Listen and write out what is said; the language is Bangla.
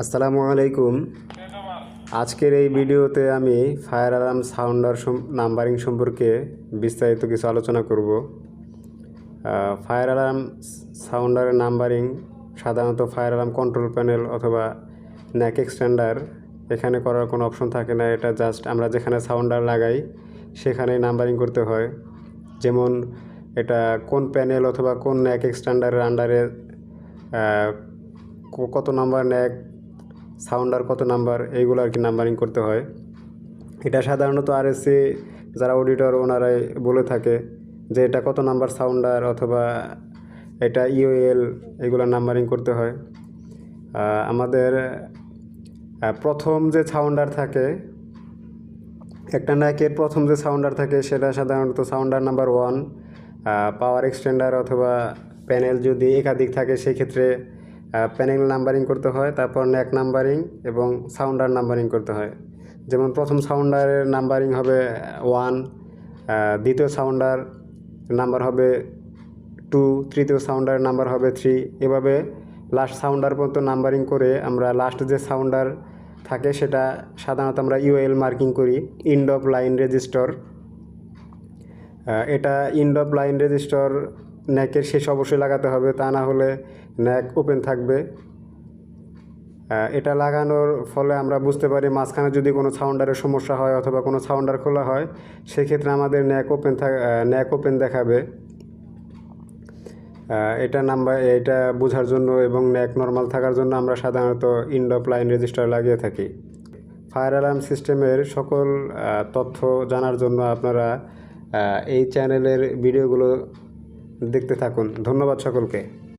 আসসালামু আলাইকুম। আজকের এই ভিডিওতে আমি ফায়ার অ্যালার্ম সাউন্ডার নাম্বারিং সম্পর্কে বিস্তারিত কিছু আলোচনা করব। ফায়ার অ্যালার্ম সাউন্ডারের নাম্বারিং সাধারণত ফায়ার অ্যালার্ম কন্ট্রোল প্যানেল অথবা ন্যাক এক্সটেন্ডার এখানে করার কোনো অপশন থাকে না। এটা জাস্ট আমরা যেখানে সাউন্ডার লাগাই সেখানেই নাম্বারিং করতে হয়। যেমন এটা কোন প্যানেল অথবা কোন ন্যাক এক্সটেন্ডারের আন্ডারে কত নাম্বার ন্যাক সাউন্ডার কত নাম্বার, এইগুলো আর কি নাম্বারিং করতে হয়। এটা সাধারণত আরএসসি যারা অডিটর ওনারাই বলে থাকে যে এটা কত নাম্বার সাউন্ডার অথবা এটা ইওএল এগুলো নাম্বারিং করতে হয়। আমাদের প্রথম যে সাউন্ডার থাকে, একটা ন্যাকের প্রথম যে সাউন্ডার থাকে সেটা সাধারণত sounder number one power extender অথবা প্যানেল যদি একাধিক থাকে, সেক্ষেত্রে প্যানেল নাম্বারিং করতে হয়, তারপর ন্যাক নাম্বারিং এবং সাউন্ডার নাম্বারিং করতে হয়। যেমন প্রথম সাউন্ডারের নাম্বারিং হবে ওয়ান দ্বিতীয় সাউন্ডার নাম্বার হবে টু তৃতীয় সাউন্ডারের নাম্বার হবে থ্রি এভাবে লাস্ট সাউন্ডার পর্যন্ত নাম্বারিং করে আমরা লাস্ট যে সাউন্ডার থাকে, সেটা সাধারণত আমরা ইউএল মার্কিং করি ইন্ড অফ লাইন রেজিস্টর এটা ইন্ড অফ লাইন রেজিস্টর ন্যাকের শেষ অবশ্যই লাগাতে হবে, তা না হলে ন্যাক ওপেন থাকবে। এটা লাগানোর ফলে আমরা বুঝতে পারি মাঝখানে যদি কোনো সাউন্ডারের সমস্যা হয় অথবা কোনো সাউন্ডার খোলা হয়, সেক্ষেত্রে আমাদের ন্যাক ওপেন থাক ন্যাক ওপেন দেখাবে। এটা নাম্বার এটা বোঝার জন্য এবং ন্যাক নর্মাল থাকার জন্য আমরা সাধারণত ইন্ড অফ লাইন রেজিস্টার লাগিয়ে থাকি। ফায়ার অ্যালার্ম সিস্টেমের সকল তথ্য জানার জন্য আপনারা এই চ্যানেলের ভিডিওগুলো দেখতে থাকুন। ধন্যবাদ সকলকে।